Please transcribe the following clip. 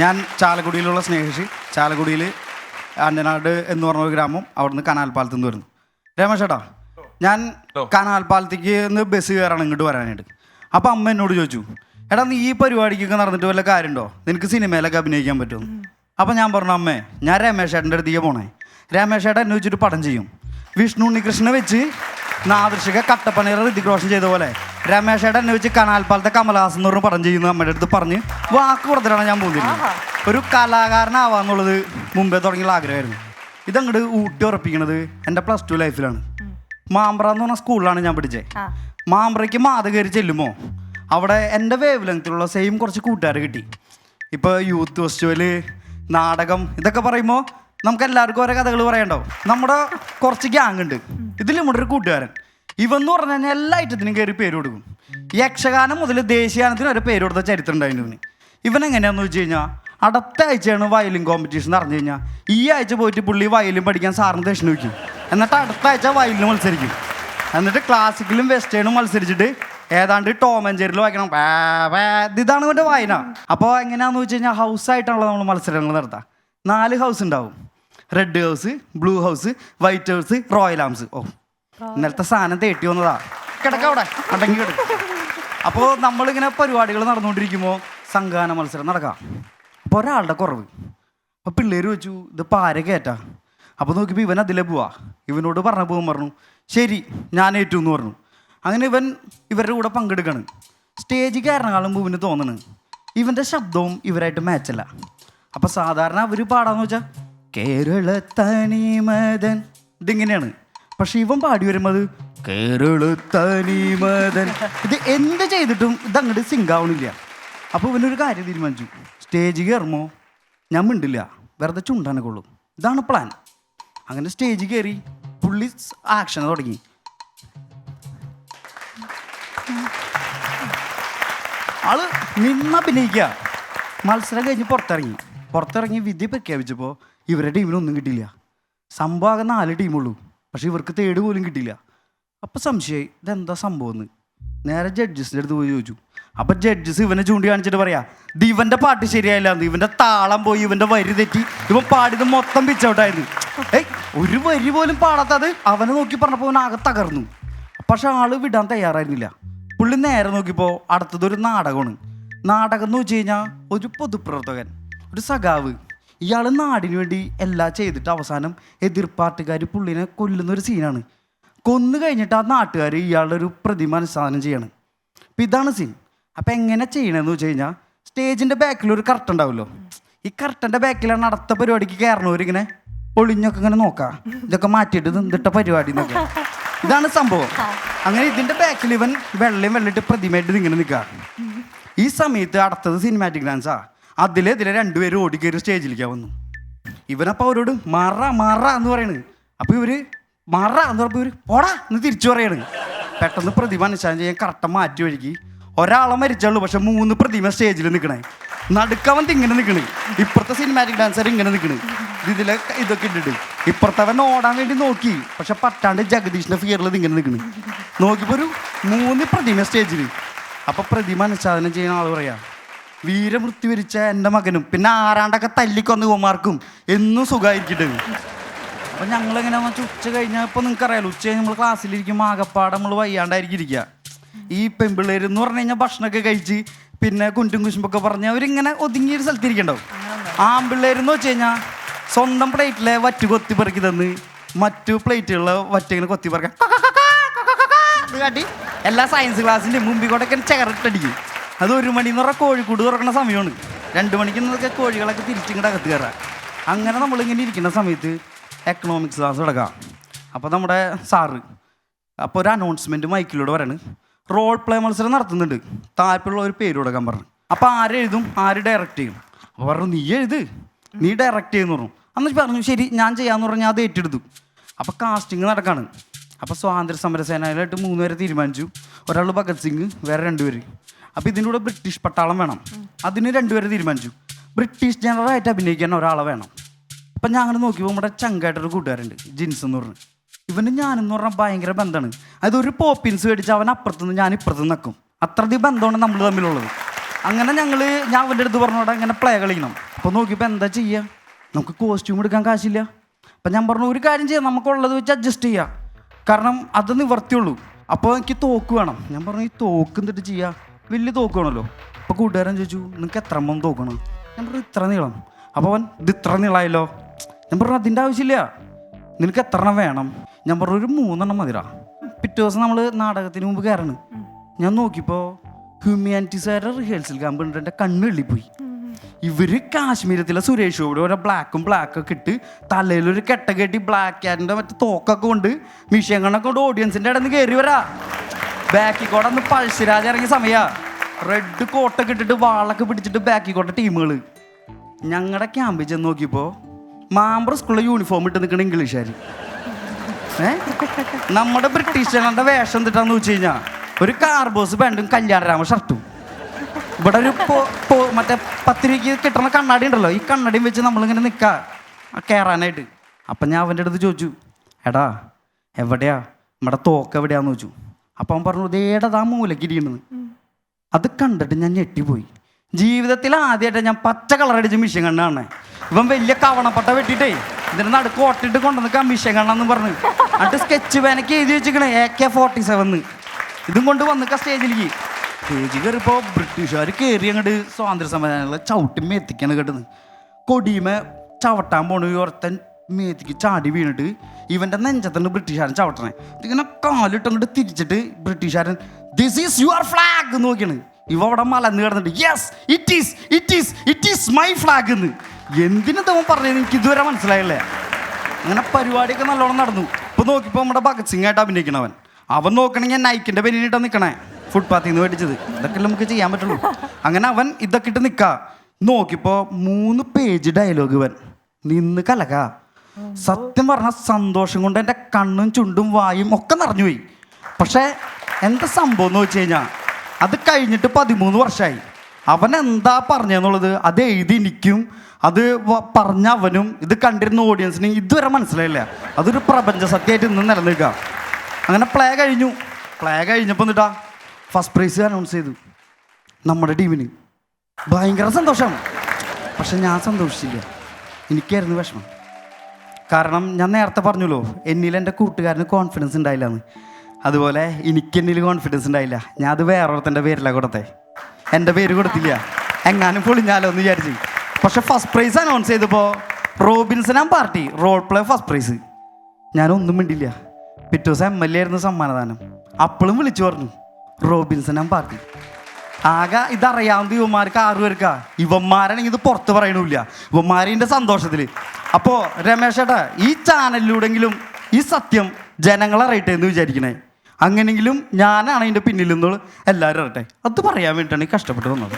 ഞാൻ ചാലക്കുടിയിലുള്ള സ്നേഹിഷി ചാലക്കുടിയിൽ അന്നനാട് എന്ന് പറഞ്ഞ ഒരു ഗ്രാമം അവിടുന്ന് കനാൽപ്പാലത്ത് നിന്ന് വരുന്നു. രമേശേട്ടാ ഞാൻ കനാൽപ്പാലത്തേക്ക് നിന്ന് ബസ് കയറാണ് ഇങ്ങോട്ട് വരാനായിട്ട്. അപ്പം അമ്മ എന്നോട് ചോദിച്ചു എടാ നീ ഈ പരിപാടിക്കൊക്കെ നടന്നിട്ട് വല്ല കാര്യമുണ്ടോ? നിനക്ക് സിനിമയിലൊക്കെ അഭിനയിക്കാൻ പറ്റുമെന്ന് അപ്പം ഞാൻ പറഞ്ഞു അമ്മേ ഞാൻ രമേശ് ചേട്ടന്റെ അടുത്തേക്ക് പോണേ. രമേശ് ചേട്ടൻ എന്നെ വെച്ചിട്ട് പടം ചെയ്യും. വിഷ്ണു ഉണ്ണികൃഷ്ണനെ വെച്ച് നാദൃശിക കട്ടപ്പനയുടെ ഋതിക് റോഷൻ ചെയ്ത പോലെ. രമേശ് ചേട്ടൻ എന്നെ വെച്ച് കനാൽപ്പാലത്തെ കമലഹാസൻ എന്ന് പറഞ്ഞ പടം ചെയ്യുന്ന അമ്മയുടെ അടുത്ത് പറഞ്ഞ് വാക്ക് കൊടുത്തിട്ടാണ് ഞാൻ പോകുന്നത്. ഒരു കലാകാരനാവാന്നുള്ളത് മുമ്പേ തുടങ്ങിയുള്ള ആഗ്രഹമായിരുന്നു. ഇതങ്ങോട്ട് ഊട്ടി ഉറപ്പിക്കണത് എന്റെ പ്ലസ് ടു ലൈഫിലാണ് മാമ്പ്ര എന്ന് പറഞ്ഞ സ്കൂളിലാണ് ഞാൻ പഠിച്ചത്. മാമ്പ്രയ്ക്ക് മാത കയറി ചെല്ലുമോ? അവിടെ എന്റെ വേവ് ലെങ്ത്തിലുള്ള സെയിം കുറച്ച് കൂട്ടുകാർ കിട്ടി. ഇപ്പോൾ യൂത്ത് ഫെസ്റ്റിവൽ നാടകം ഇതൊക്കെ പറയുമ്പോൾ നമുക്ക് എല്ലാവർക്കും ഓരോ കഥകൾ പറയണ്ടാവും. നമ്മുടെ കുറച്ച് ഗ്യാങ് ഉണ്ട്. ഇതിൽ നമ്മുടെ ഒരു കൂട്ടുകാരൻ. ഇവൻ എന്ന് പറഞ്ഞു കഴിഞ്ഞാൽ എല്ലാ ഐറ്റത്തിനും കയറി പേര് കൊടുക്കും. യക്ഷഗാനം മുതൽ ദേശീയാനത്തിനും വരെ പേര് കൊടുത്ത ചരിത്രം ഉണ്ടായിരുന്നു ഇവന്. ഇവൻ എങ്ങനെയാണെന്ന് വെച്ച് കഴിഞ്ഞാൽ അടുത്ത ആഴ്ചയാണ് വയലിൻ കോമ്പറ്റീഷൻ അറിഞ്ഞു കഴിഞ്ഞാൽ ഈ ആഴ്ച പോയിട്ട് പുള്ളി വയലിൻ പഠിക്കാൻ സാറിന് ദക്ഷിണ വയ്ക്കും എന്നിട്ട് അടുത്ത ആഴ്ച വയലിന് മത്സരിക്കും. എന്നിട്ട് ക്ലാസിക്കലും വെസ്റ്റേണും മത്സരിച്ചിട്ട് ഏതാണ്ട് ടോം ആൻഡ് ജെറിൽ വായിക്കണം. ഇതാണ് ഇവന്റെ വായന. അപ്പോൾ എങ്ങനെയാണെന്ന് വെച്ച് കഴിഞ്ഞാൽ ഹൗസ് ആയിട്ടാണല്ലോ നമ്മൾ മത്സരങ്ങൾ നടത്തുക നാല് ഹൗസ് ഉണ്ടാവും. Red house blue house white house royal arms ഓ ഇന്നലത്തെ സാധനം തേട്ടി വന്നതാ. കിടക്ക അവിടെ. അടങ്ങി കിടക്കും. അപ്പോൾ നമ്മളിങ്ങനെ പരിപാടികൾ നടന്നുകൊണ്ടിരിക്കുമ്പോൾ സംഘാന മത്സരം നടക്കാം. അപ്പോൾ ഒരാളുടെ കുറവ്. അപ്പോൾ പിള്ളേർ വെച്ചു ഇത് പാര കയറ്റാ അപ്പോൾ നോക്കിയപ്പോൾ ഇവൻ അതിലെ പോവാ. ഇവനോട് പറഞ്ഞ പോകും പറഞ്ഞു ശരി ഞാൻ ഏറ്റു എന്ന് പറഞ്ഞു. അങ്ങനെ ഇവൻ ഇവരുടെ കൂടെ പങ്കെടുക്കണം. സ്റ്റേജ് കയറണകാലം ഇവന് തോന്നണ്. ഇവന്റെ ശബ്ദവും ഇവരായിട്ട് മാച്ചല്ല അപ്പോൾ സാധാരണ അവർ പാടാന്ന് വെച്ചാൽ കേരള തനിമതൻ ഇതിങ്ങനെയാണ്. പക്ഷെ ഇവൻ പാടി വരുമ്പോൾ കേരള തനിമതൻ ഇത് എന്ത് ചെയ്തിട്ടും ഇത് അങ്ങോട്ട് സിങ്ക് ആവണില്ല. അപ്പോൾ ഇവനൊരു കാര്യം തീരുമാനിച്ചു. സ്റ്റേജ് കയറുമോ ഞാൻ മിണ്ടില്ല. വെറുതെ ചുണ്ടാനൊക്കെ ഉള്ളൂ ഇതാണ് പ്ലാൻ അങ്ങനെ സ്റ്റേജ് കയറി പുള്ളി ആക്ഷൻ തുടങ്ങി. ആൾ നിന്ന അഭിനയിക്കുക മത്സരം കഴിഞ്ഞ് പുറത്തിറങ്ങി. പുറത്തിറങ്ങി വിധി പ്രഖ്യാപിച്ചപ്പോൾ ഇവരുടെ ടീമിനൊന്നും കിട്ടിയില്ല. സംഭവം ആകെ നാല് ടീമുള്ളൂ പക്ഷെ ഇവർക്ക് തേട് പോലും കിട്ടിയില്ല. അപ്പോൾ സംശയമായി ഇതെന്താ സംഭവം എന്ന് നേരെ ജഡ്ജസിന്റെ അടുത്ത് പോയി ചോദിച്ചു. അപ്പം ജഡ്ജസ് ഇവനെ ചൂണ്ടിക്കാണിച്ചിട്ട് പറയാ ഇത് ഇവന്റെ പാട്ട് ശരിയായില്ല ഇവന്റെ താളം പോയി ഇവന്റെ വരി തെറ്റി. ഇവൻ പാടിയത് മൊത്തം പിച്ചൗട്ടായിരുന്നു ഏയ് ഒരു വരി പോലും പാടാത്തത് അവനെ നോക്കി പറഞ്ഞപ്പോൾ അവൻ ആകെ തകർന്നു. പക്ഷെ ആൾ വിടാൻ തയ്യാറായിരുന്നില്ല. പുള്ളി നേരെ നോക്കിയപ്പോൾ അടുത്തത് ഒരു നാടകമാണ്. നാടകം എന്ന് വെച്ച് കഴിഞ്ഞാൽ ഒരു പൊതുപ്രവർത്തകൻ ഒരു സഖാവ്. ഇയാൾ നാടിന് വേണ്ടി എല്ലാം ചെയ്തിട്ട് അവസാനം എതിർ പാർട്ടിക്കാർ പുള്ളിനെ കൊല്ലുന്ന ഒരു സീനാണ് കൊന്നു കഴിഞ്ഞിട്ട് ആ നാട്ടുകാർ ഇയാളുടെ ഒരു പ്രതിമ അനുസാധനം ചെയ്യണം. അപ്പം ഇതാണ് സീൻ അപ്പം എങ്ങനെ ചെയ്യണമെന്ന് വെച്ച് കഴിഞ്ഞാൽ സ്റ്റേജിന്റെ ബാക്കിൽ ഒരു കർട്ടൻ ഉണ്ടാവുമല്ലോ ഈ കർട്ടന്റെ ബാക്കിലാണ് അടുത്ത പരിപാടിക്ക് കയറണവരിങ്ങനെ ഒളിഞ്ഞൊക്കെ ഇങ്ങനെ നോക്കാം. ഇതൊക്കെ മാറ്റിയിട്ട് നിന്നിട്ട പരിപാടി എന്നൊക്കെ. ഇതാണ് സംഭവം. അങ്ങനെ ഇതിന്റെ ബാക്കിൽ ഇവൻ വെള്ളയും വെള്ളിട്ട് പ്രതിമയായിട്ട് ഇങ്ങനെ നിൽക്കുക ഈ സമയത്ത് അടുത്തത് സിനിമാറ്റിക് ഡാൻസാ അതിലെതിരെ രണ്ടുപേരും ഓടിക്കയറി സ്റ്റേജിലേക്ക് വന്നു. ഇവനപ്പോൾ അവരോട് മറ മറ എന്ന് പറയണ്. അപ്പോൾ ഇവർ മറ എന്ന് പറഞ്ഞപ്പോൾ ഇവർ പോടാ എന്ന് തിരിച്ചു പറയണ്. പെട്ടെന്ന് പ്രതിമ അനുഷ്ഠാനം ചെയ്യാൻ കറക്റ്റ് മാറ്റി ഒഴുകി. ഒരാളെ മരിച്ചുള്ളൂ പക്ഷെ മൂന്ന് പ്രതിമ സ്റ്റേജിൽ നിൽക്കണേ നടുക്കവൻ ഇങ്ങനെ നിൽക്കണ് ഇപ്പുറത്തെ സിനിമാറ്റിക് ഡാൻസർ ഇങ്ങനെ നിൽക്കണ് ഇതിലെ ഇതൊക്കെ ഇട്ടിട്ട്. ഇപ്പുറത്തവൻ ഓടാൻ വേണ്ടി നോക്കി. പക്ഷെ പറ്റാണ്ട് ജഗദീഷിന്റെ ഫിയറിൽ ഇങ്ങനെ നിൽക്കണ് നോക്കിയപ്പോൾ ഒരു മൂന്ന് പ്രതിമ സ്റ്റേജിൽ അപ്പോൾ പ്രതിമ അനുഷ്ഠാനം ചെയ്യുന്ന ആൾ പറയാ വീരമൃത്യു വരിച്ച എന്റെ മകനും പിന്നെ ആരാണ്ടൊക്കെ തല്ലിക്കൊന്ന് പോകുമാർക്കും എന്നും സുഖമായിരിക്കട്ടെ അപ്പൊ ഞങ്ങളിങ്ങനെ വെച്ചാൽ ഉച്ച കഴിഞ്ഞപ്പോൾ നിങ്ങൾക്ക് അറിയാലോ ഉച്ച കഴിഞ്ഞ് നമ്മൾ ക്ലാസ്സിലിരിക്കുമ്പോൾ ആകപ്പാടെ നമ്മൾ വയ്യാണ്ടായിരിക്കും ഇരിക്കുക ഈ പെമ്പിള്ളേർ എന്ന് പറഞ്ഞു കഴിഞ്ഞാൽ ഭക്ഷണമൊക്കെ കഴിച്ച് പിന്നെ കുണ്ടും കുശുമ്പൊക്കെ പറഞ്ഞ് അവരിങ്ങനെ ഒതുങ്ങിയ ഒരു സ്ഥലത്തിരിക്കണ്ടാവും ആമ്പിള്ളേരെന്ന് വെച്ച് കഴിഞ്ഞാൽ സ്വന്തം പ്ലേറ്റിലെ വറ്റ് കൊത്തി പെറുക്കി തന്ന് മറ്റു പ്ലേറ്റുകളിലെ വറ്റ് ഇങ്ങനെ കൊത്തി പെറുക്കാൻ എല്ലാ സയൻസ് ക്ലാസ്സിന്റെ മുമ്പിൽ കൂടെ ഇങ്ങനെ ചെകറിട്ടടിക്കും അത് ഒരു മണി എന്ന് പറഞ്ഞാൽ കോഴിക്കൂട് തുറക്കുന്ന സമയമാണ്. രണ്ട് മണിക്ക് എന്നൊക്കെ കോഴികളൊക്കെ തിരിച്ചിങ്ങോട്ട് അകത്ത് കയറാം. അങ്ങനെ നമ്മളിങ്ങനെ ഇരിക്കുന്ന സമയത്ത് എക്കണോമിക്സ് ക്ലാസ് തുടങ്ങാം അപ്പോൾ നമ്മുടെ സാറ് അപ്പോൾ ഒരു അനൗൺസ്മെന്റ് മൈക്കിലൂടെ പറയാണ്. റോൾ പ്ലേ മത്സരം നടത്തുന്നുണ്ട്. താല്പര്യമുള്ള ഒരു പേര് കൊടുക്കാൻ പറഞ്ഞു. അപ്പോൾ ആരെഴുതും ആര് ഡയറക്റ്റ് ചെയ്യും? അപ്പോൾ പറഞ്ഞു നീ എഴുത്. നീ ഡയറക്റ്റ് ചെയ്യുന്നു പറഞ്ഞു. അന്ന് പറഞ്ഞു ശരി ഞാൻ ചെയ്യാമെന്ന് പറഞ്ഞു അത് ഏറ്റെടുത്തു. അപ്പോൾ കാസ്റ്റിംഗ് നടക്കാണ്. അപ്പോൾ സ്വാതന്ത്ര്യ സമര സേനയിലായിട്ട് മൂന്ന് പേരെ തീരുമാനിച്ചു. ഒരാൾ ഭഗത് സിംഗ് വേറെ രണ്ടുപേര്. അപ്പോൾ ഇതിന്റെ കൂടെ ബ്രിട്ടീഷ് പട്ടാളം വേണം. അതിന് രണ്ടുപേരെ തീരുമാനിച്ചു. ബ്രിട്ടീഷ് ജനറലായിട്ട് അഭിനയിക്കാൻ ഒരാളെ വേണം. അപ്പം ഞാൻ അങ്ങനെ നോക്കിയപ്പോൾ നമ്മുടെ ചങ്കായിട്ടൊരു കൂട്ടുകാരുണ്ട് ജിൻസ് എന്ന് പറഞ്ഞു. ഇവന് ഞാനെന്ന് പറഞ്ഞാൽ ഭയങ്കര ബന്ധമാണ്. അതായത് ഒരു പോപ്പിൻസ് മേടിച്ച് അവൻ അപ്പുറത്തുനിന്ന് ഞാൻ ഇപ്പുറത്ത് നിൽക്കും അത്രയധികം ബന്ധമാണ് നമ്മൾ തമ്മിലുള്ളത്. അങ്ങനെ ഞങ്ങൾ ഞാൻ അവന്റെ അടുത്ത് പറഞ്ഞോടെ അങ്ങനെ പ്ലേ കളിക്കണം. അപ്പോൾ നോക്കിയപ്പോൾ എന്താ ചെയ്യുക നമുക്ക് കോസ്റ്റ്യൂം എടുക്കാൻ കാശില്ല. അപ്പം ഞാൻ പറഞ്ഞു ഒരു കാര്യം ചെയ്യാം നമുക്കുള്ളത് വെച്ച് അഡ്ജസ്റ്റ് ചെയ്യാം. കാരണം അത് നിവർത്തിയുള്ളൂ. അപ്പോൾ എനിക്ക് തോക്ക് വേണം. ഞാൻ പറഞ്ഞു ഈ തോക്ക് എന്നിട്ട് ചെയ്യുക വലിയ തോക്കുകയാണല്ലോ അപ്പോൾ കൂട്ടുകാരൻ ചോദിച്ചു നിങ്ങൾക്ക് എത്ര എണ്ണം തോക്കണം? ഞാൻ പറഞ്ഞു ഇത്ര നീളം. അപ്പോൾ അവൻ ഇത് ഇത്ര നീളമായല്ലോ ഞാൻ പറഞ്ഞു അതിന്റെ ആവശ്യമില്ല. നിനക്ക് എത്ര എണ്ണം വേണം? ഞാൻ പറഞ്ഞു ഒരു മൂന്നെണ്ണം മതിരാ പിറ്റേ ദിവസം നമ്മൾ നാടകത്തിന് മുമ്പ് കയറണ്. ഞാൻ നോക്കിയപ്പോൾ ഹ്യൂമാനിറ്റീസുകാരുടെ റിഹേഴ്സൽ ക്യാമ്പ് കണ്ടിട്ട് എന്റെ കണ്ണ് എള്ളിപ്പോയി. ഇവർ കാശ്മീരത്തിലെ സുരേഷ് ഗോപി ഓരോ ബ്ലാക്കും ബ്ലാക്കും ഒക്കെ ഇട്ട് തലയിലൊരു കെട്ട കെട്ടി ബ്ലാക്ക് ആൻഡ് മറ്റേ തോക്കൊക്കെ കൊണ്ട് മിഷ്യൻ കണ്ണൊക്കെ കൊണ്ട് ഓഡിയൻസിന്റെ ഇടയിൽ കയറി വരാ. ബാക്കിൽ കൂടെ അന്ന് പഴശ്ശിരാജ് ഇറങ്ങിയ സമയാ. റെഡ് കോട്ടൊക്കെ ഇട്ടിട്ട് വാളൊക്കെ പിടിച്ചിട്ട് ബാക്കി കോട്ട ടീമുകൾ ഞങ്ങളുടെ ക്യാമ്പിൽ ചെന്ന് നോക്കിയപ്പോ മാമ്പ്ര സ്കൂളിലെ യൂണിഫോം ഇട്ട് നിൽക്കുന്ന ഇംഗ്ലീഷുകാർ ഏ? നമ്മുടെ ബ്രിട്ടീഷുകാരുടെ വേഷം എന്തിട്ടാന്ന് വെച്ച് കഴിഞ്ഞാൽ ഒരു കാർബോസ് പാന്റും കല്യാണരാമ ഷർട്ടും ഇവിടെ ഒരു മറ്റേ പത്ത് രൂപയ്ക്ക് കിട്ടുന്ന കണ്ണാടി ഉണ്ടല്ലോ ഈ കണ്ണാടിയും വെച്ച് നമ്മളിങ്ങനെ നിൽക്കുക കയറാനായിട്ട് അപ്പം ഞാൻ അവന്റെ അടുത്ത് ചോദിച്ചു എടാ എവിടെയാ? നമ്മുടെ തോക്ക് എവിടെയാന്ന് ചോദിച്ചു. അപ്പം അവൻ പറഞ്ഞു ദേടതാ മൂലക്കിരിക്കുന്നത് അത് കണ്ടിട്ട് ഞാൻ ഞെട്ടിപ്പോയി. ജീവിതത്തിൽ ആദ്യമായിട്ട് ഞാൻ പച്ച കളർ അടിച്ച് മിഷ്യൻ കണ്ണാണ് ഇവൻ വലിയ കവണപ്പട്ട വെട്ടിട്ടേ ഇതിന് നടുക്ക് ഓട്ടിട്ട് കൊണ്ടുവന്നിക്കാൻ മിഷ്യൻ കണ്ണെന്ന് പറഞ്ഞു. എന്നിട്ട് സ്കെച്ച് പേനക്ക് എഴുതി വെച്ചിക്കണേ എ കെ ഫോർട്ടി സെവന്ന് ഇതും കൊണ്ട് വന്നിക്ക സ്റ്റേജിലേക്ക് സ്റ്റേജിൽ കയറിപ്പോൾ ബ്രിട്ടീഷുകാർ കയറി അങ്ങോട്ട് സ്വാതന്ത്ര്യ സമരങ്ങളെ ചവിട്ടി എത്തിക്കാണ് കേട്ടത്. കൊടിയുമേ ചവിട്ടാൻ പോണ ഒരുത്തൻ. മേത്തിക്ക് ചാടി വീണിട്ട് ഇവന്റെ നെഞ്ചത്തുണ്ട് ബ്രിട്ടീഷുകാരൻ ചവിട്ടണേ. ഇതിങ്ങനെ കാലിട്ട് അങ്ങോട്ട് തിരിച്ചിട്ട് ബ്രിട്ടീഷുകാരൻ ദിസ് ഈസ് യുവർ ഫ്ലാഗ് നോക്കിയാണ്. ഇവ അവിടെ മലന്ന് കിടന്നിട്ട് yes it is it is it is my flag എന്ന്. എന്തിനാ അവൻ പറഞ്ഞത് എനിക്ക് ഇതുവരെ മനസ്സിലായില്ലേ. അങ്ങനെ പരിപാടിയൊക്കെ നല്ലോണം നടന്നു. ഇപ്പം നോക്കിപ്പോൾ നമ്മുടെ ഭഗത് സിംഗ് ആയിട്ട് അഭിനയിക്കണവൻ അവൻ നോക്കണമെങ്കിൽ നൈക്കിന്റെ പെരിനിട്ടാ നിൽക്കണേ ഫുട്പാത്തിൽ നിന്ന് മേടിച്ചത്. ഇതൊക്കെ നമുക്ക് ചെയ്യാൻ പറ്റുള്ളൂ. അങ്ങനെ അവൻ ഇതൊക്കെ ഇട്ട് നിൽക്കുക നോക്കിപ്പോൾ മൂന്ന് പേജ് ഡയലോഗ് ഇവൻ. നിന്ന് കലക. സത്യം പറഞ്ഞ സന്തോഷം കൊണ്ട് എന്റെ കണ്ണും ചുണ്ടും വായും ഒക്കെ നിറഞ്ഞുപോയി. പക്ഷേ എന്താ സംഭവം എന്ന് വെച്ച് കഴിഞ്ഞാൽ അത് കഴിഞ്ഞിട്ട് പതിമൂന്ന് വർഷമായി അവൻ എന്താ പറഞ്ഞെന്നുള്ളത് അത് എഴുതി എനിക്കും അത് പറഞ്ഞ അവനും ഇത് കണ്ടിരുന്ന ഓഡിയൻസിനും ഇതുവരെ മനസ്സിലായില്ല. അതൊരു പ്രപഞ്ച സത്യമായിട്ട് ഇന്ന് നിലനിൽക്കുക. അങ്ങനെ പ്ലേ കഴിഞ്ഞു. പ്ലേ കഴിഞ്ഞപ്പോൾ എന്നിട്ടാ ഫസ്റ്റ് പ്രൈസ് അനൗൺസ് ചെയ്തു. നമ്മുടെ ടീമിന് ഭയങ്കര സന്തോഷമാണ്. പക്ഷെ ഞാൻ സന്തോഷിച്ചില്ല. എനിക്കായിരുന്നു വിഷമം. കാരണം ഞാൻ നേരത്തെ പറഞ്ഞല്ലോ എന്നിൽ എന്റെ കൂട്ടുകാരന് കോൺഫിഡൻസ് ഉണ്ടായില്ല എന്ന് അതുപോലെ എനിക്ക് എന്നിൽ കോൺഫിഡൻസ് ഉണ്ടായില്ല. ഞാൻ അത് വേറൊരുത്തന്റെ പേരിലാണ് കൊടുത്തേ. എന്റെ പേര് കൊടുത്തില്ല. എങ്ങാനും പൊളിഞ്ഞാലോ എന്ന് വിചാരിച്ചു. പക്ഷെ ഫസ്റ്റ് പ്രൈസ് അനൗൺസ് ചെയ്തപ്പോൾ Robinson party role play first prize ഞാനൊന്നും മിണ്ടില്ല. പിറ്റേ ദിവസം എം എൽ എ ആയിരുന്നു സമ്മാനദാനം. അപ്പോഴും വിളിച്ചു പറഞ്ഞു റോബിൻസൺ പാർട്ടി ആകെ ഇതറിയാവുന്ന ഇവന്മാർക്ക് ആറു പേർക്കാ ഇവന്മാരാണെങ്കിൽ ഇത് പുറത്ത് പറയണില്ല ഇവന്മാരിന്റെ സന്തോഷത്തിൽ അപ്പോ രമേശ് ഏട്ടാ ഈ ചാനലിലൂടെങ്കിലും ഈ സത്യം ജനങ്ങളെ അറിയട്ടെ എന്ന് വിചാരിക്കണേ? അങ്ങനെങ്കിലും ഞാനാണ് അതിന്റെ പിന്നിൽ നിന്നുള്ള എല്ലാവരും അറിയട്ടെ? അത് പറയാൻ വേണ്ടിയിട്ടാണ് ഈ കഷ്ടപ്പെട്ട് വന്നത്.